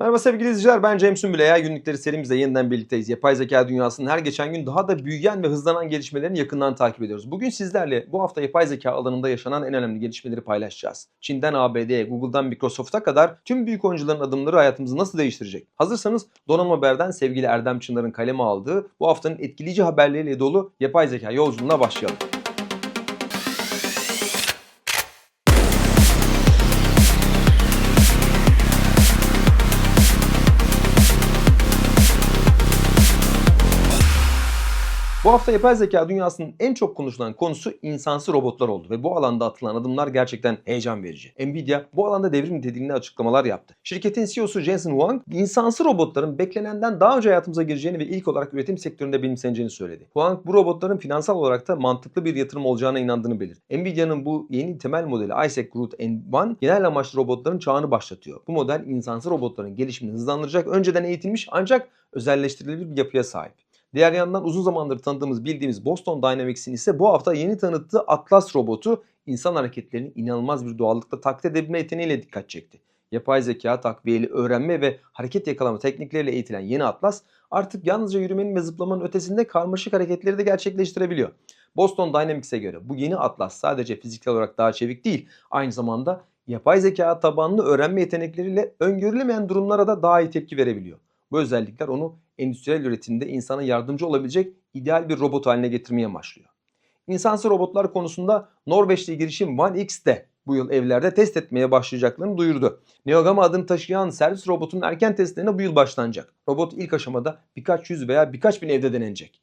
Merhaba sevgili izleyiciler ben Cem Sümbül AI günlükleri serimizde yeniden birlikteyiz. Yapay zeka dünyasının her geçen gün daha da büyüyen ve hızlanan gelişmelerini yakından takip ediyoruz. Bugün sizlerle bu hafta yapay zeka alanında yaşanan en önemli gelişmeleri paylaşacağız. Çin'den ABD'ye, Google'dan Microsoft'a kadar tüm büyük oyuncuların adımları hayatımızı nasıl değiştirecek? Hazırsanız Donanım Haber'den sevgili Erdem Çınar'ın kaleme aldığı bu haftanın etkileyici haberleriyle dolu yapay zeka yolculuğuna başlayalım. Bu hafta yapay zeka dünyasının en çok konuşulan konusu insansı robotlar oldu ve bu alanda atılan adımlar gerçekten heyecan verici. Nvidia bu alanda devrim niteliğinde açıklamalar yaptı. Şirketin CEO'su Jensen Huang, insansı robotların beklenenden daha önce hayatımıza gireceğini ve ilk olarak üretim sektöründe benimseneceğini söyledi. Huang bu robotların finansal olarak da mantıklı bir yatırım olacağına inandığını belirtti. Nvidia'nın bu yeni temel modeli Isaac Groot N1 genel amaçlı robotların çağını başlatıyor. Bu model insansı robotların gelişimini hızlandıracak önceden eğitilmiş ancak özelleştirilebilir bir yapıya sahip. Diğer yandan uzun zamandır tanıdığımız bildiğimiz Boston Dynamics'in ise bu hafta yeni tanıttığı Atlas robotu insan hareketlerini inanılmaz bir doğallıkla taklit edebilme yeteneğiyle dikkat çekti. Yapay zeka, takviyeli öğrenme ve hareket yakalama teknikleriyle eğitilen yeni Atlas artık yalnızca yürümenin ve zıplamanın ötesinde karmaşık hareketleri de gerçekleştirebiliyor. Boston Dynamics'e göre bu yeni Atlas sadece fiziksel olarak daha çevik değil, aynı zamanda yapay zeka tabanlı öğrenme yetenekleriyle öngörülemeyen durumlara da daha iyi tepki verebiliyor. Bu özellikler onu endüstriyel üretimde insana yardımcı olabilecek ideal bir robot haline getirmeye amaçlıyor. İnsansı robotlar konusunda Norveçli girişim OneX de bu yıl evlerde test etmeye başlayacaklarını duyurdu. Neogama adını taşıyan servis robotunun erken testlerine bu yıl başlanacak. Robot ilk aşamada birkaç yüz veya birkaç bin evde denenecek.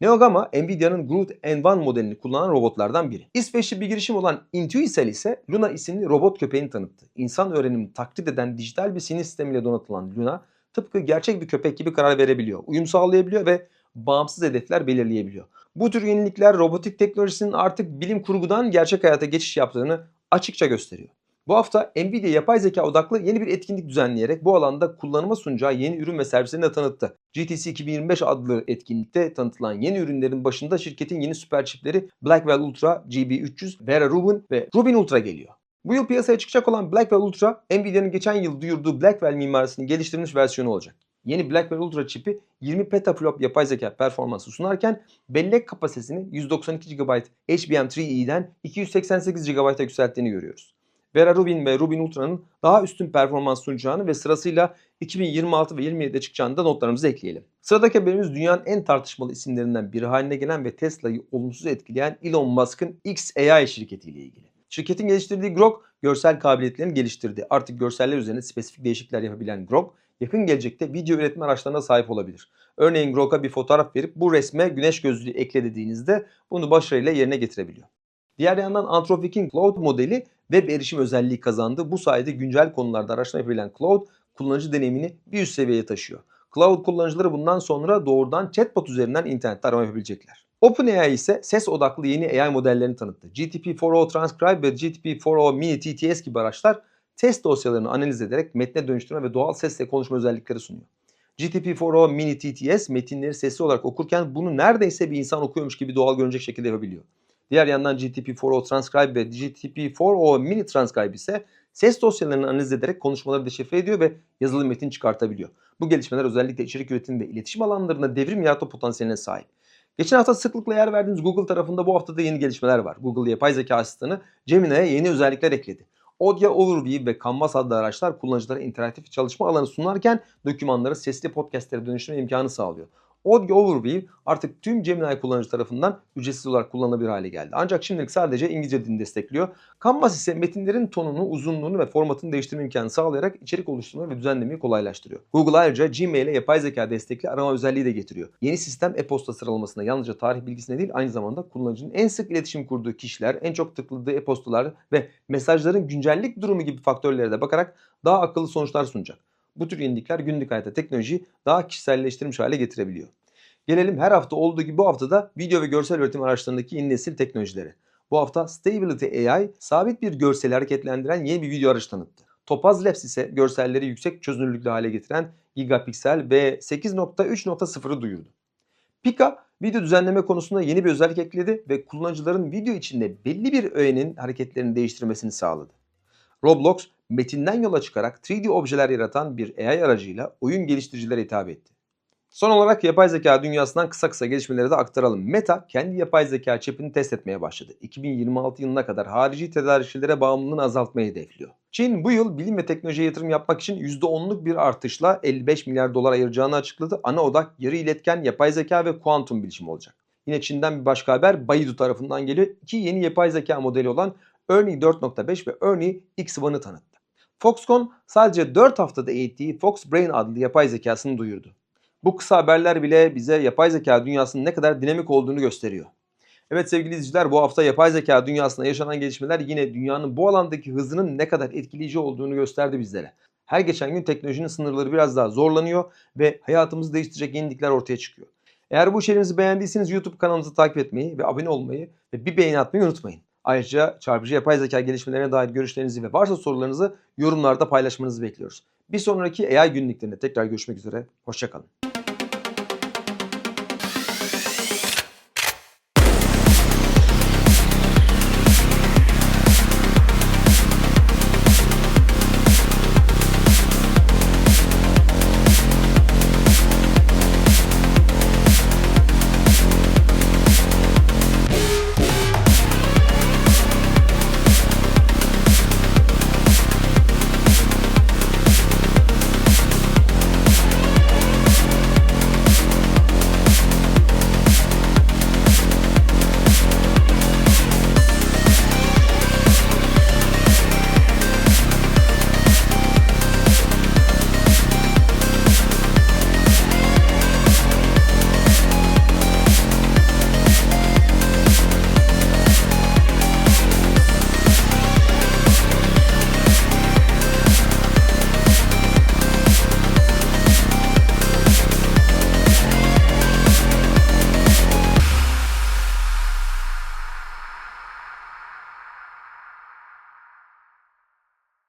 Neogama, Nvidia'nın Groot N1 modelini kullanan robotlardan biri. İsveçli bir girişim olan Intuicel ise Luna isimli robot köpeğini tanıttı. İnsan öğrenimini taklit eden dijital bir sinir sistemiyle donatılan Luna, tıpkı gerçek bir köpek gibi karar verebiliyor, uyum sağlayabiliyor ve bağımsız hedefler belirleyebiliyor. Bu tür yenilikler robotik teknolojisinin artık bilim kurgudan gerçek hayata geçiş yaptığını açıkça gösteriyor. Bu hafta Nvidia yapay zeka odaklı yeni bir etkinlik düzenleyerek bu alanda kullanıma sunacağı yeni ürün ve servislerini de tanıttı. GTC 2025 adlı etkinlikte tanıtılan yeni ürünlerin başında şirketin yeni süper çipleri Blackwell Ultra, GB300, Vera Rubin ve Rubin Ultra geliyor. Bu yıl piyasaya çıkacak olan Blackwell Ultra, Nvidia'nın geçen yıl duyurduğu Blackwell mimarisinin geliştirilmiş versiyonu olacak. Yeni Blackwell Ultra çipi 20 petaflop yapay zeka performansı sunarken bellek kapasitesini 192 GB HBM3E'den 288 GB'a yükselttiğini görüyoruz. Vera Rubin ve Rubin Ultra'nın daha üstün performans sunacağını ve sırasıyla 2026 ve 27'de çıkacağını da notlarımıza ekleyelim. Sıradaki haberimiz dünyanın en tartışmalı isimlerinden biri haline gelen ve Tesla'yı olumsuz etkileyen Elon Musk'ın XAI şirketiyle ilgili. Şirketin geliştirdiği Grok görsel kabiliyetlerini geliştirdi. Artık görseller üzerine spesifik değişiklikler yapabilen Grok yakın gelecekte video üretim araçlarına sahip olabilir. Örneğin Grok'a bir fotoğraf verip bu resme güneş gözlüğü ekle dediğinizde bunu başarıyla yerine getirebiliyor. Diğer yandan Anthropic'in Cloud modeli web erişim özelliği kazandı. Bu sayede güncel konularda araştırma yapabilen Cloud kullanıcı deneyimini bir üst seviyeye taşıyor. Cloud kullanıcıları bundan sonra doğrudan chatbot üzerinden internette arama yapabilecekler. OpenAI ise ses odaklı yeni AI modellerini tanıttı. GTP-4o Transcribe ve GTP-4o Mini TTS gibi araçlar test dosyalarını analiz ederek metne dönüştürme ve doğal sesle konuşma özellikleri sunuyor. GTP-4o Mini TTS metinleri sesli olarak okurken bunu neredeyse bir insan okuyormuş gibi doğal görünecek şekilde yapabiliyor. Diğer yandan GTP-4o Transcribe ve GTP-4o Mini Transcribe ise ses dosyalarını analiz ederek konuşmaları deşifre ediyor ve yazılı metin çıkartabiliyor. Bu gelişmeler özellikle içerik üretimi ve iletişim alanlarında devrim yaratma potansiyeline sahip. Geçen hafta sıklıkla yer verdiğimiz Google tarafında bu hafta da yeni gelişmeler var. Google yapay zeka asistanı Gemini'ye yeni özellikler ekledi. Audio Overview ve Canvas adlı araçlar kullanıcılara interaktif çalışma alanı sunarken dokümanları sesli podcastlere dönüştürme imkanı sağlıyor. Audio Overview artık tüm Gemini kullanıcı tarafından ücretsiz olarak kullanılabilir hale geldi. Ancak şimdilik sadece İngilizce dilini destekliyor. Canvas ise metinlerin tonunu, uzunluğunu ve formatını değiştirme imkanı sağlayarak içerik oluşturma ve düzenlemeyi kolaylaştırıyor. Google ayrıca Gmail'e yapay zeka destekli arama özelliği de getiriyor. Yeni sistem e-posta sıralamasında yalnızca tarih bilgisine değil aynı zamanda kullanıcının en sık iletişim kurduğu kişiler, en çok tıkladığı e-postalar ve mesajların güncellik durumu gibi faktörlere de bakarak daha akıllı sonuçlar sunacak. Bu tür yenilikler günlük hayatta teknolojiyi daha kişiselleştirilmiş hale getirebiliyor. Gelelim her hafta olduğu gibi bu hafta da video ve görsel üretim araçlarındaki yeni nesil teknolojileri. Bu hafta Stability AI sabit bir görseli hareketlendiren yeni bir video aracı tanıttı. Topaz Labs ise görselleri yüksek çözünürlüklü hale getiren Gigapiksel ve 8.3.0'ı duyurdu. Pika video düzenleme konusunda yeni bir özellik ekledi ve kullanıcıların video içinde belli bir öğenin hareketlerini değiştirmesini sağladı. Roblox metinden yola çıkarak 3D objeler yaratan bir AI aracıyla oyun geliştiricilere hitap etti. Son olarak yapay zeka dünyasından kısa kısa gelişmeleri de aktaralım. Meta kendi yapay zeka çipini test etmeye başladı. 2026 yılına kadar harici tedarikçilere bağımlılığını azaltmayı hedefliyor. Çin bu yıl bilim ve teknolojiye yatırım yapmak için %10'luk bir artışla 55 milyar dolar ayıracağını açıkladı. Ana odak yarı iletken, yapay zeka ve kuantum bilişim olacak. Yine Çin'den bir başka haber Baidu tarafından geliyor. İki yeni yapay zeka modeli olan Ernie 4.5 ve Ernie X1'ı tanıttı. Foxconn sadece 4 haftada eğittiği Fox Brain adlı yapay zekasını duyurdu. Bu kısa haberler bile bize yapay zeka dünyasının ne kadar dinamik olduğunu gösteriyor. Evet sevgili izleyiciler bu hafta yapay zeka dünyasında yaşanan gelişmeler yine dünyanın bu alandaki hızının ne kadar etkileyici olduğunu gösterdi bizlere. Her geçen gün teknolojinin sınırları biraz daha zorlanıyor ve hayatımızı değiştirecek yenilikler ortaya çıkıyor. Eğer bu içeriğimizi beğendiyseniz YouTube kanalımızı takip etmeyi ve abone olmayı ve bir beğeni atmayı unutmayın. Ayrıca çarpıcı yapay zeka gelişmelerine dair görüşlerinizi ve varsa sorularınızı yorumlarda paylaşmanızı bekliyoruz. Bir sonraki AI günlüklerinde tekrar görüşmek üzere. Hoşçakalın.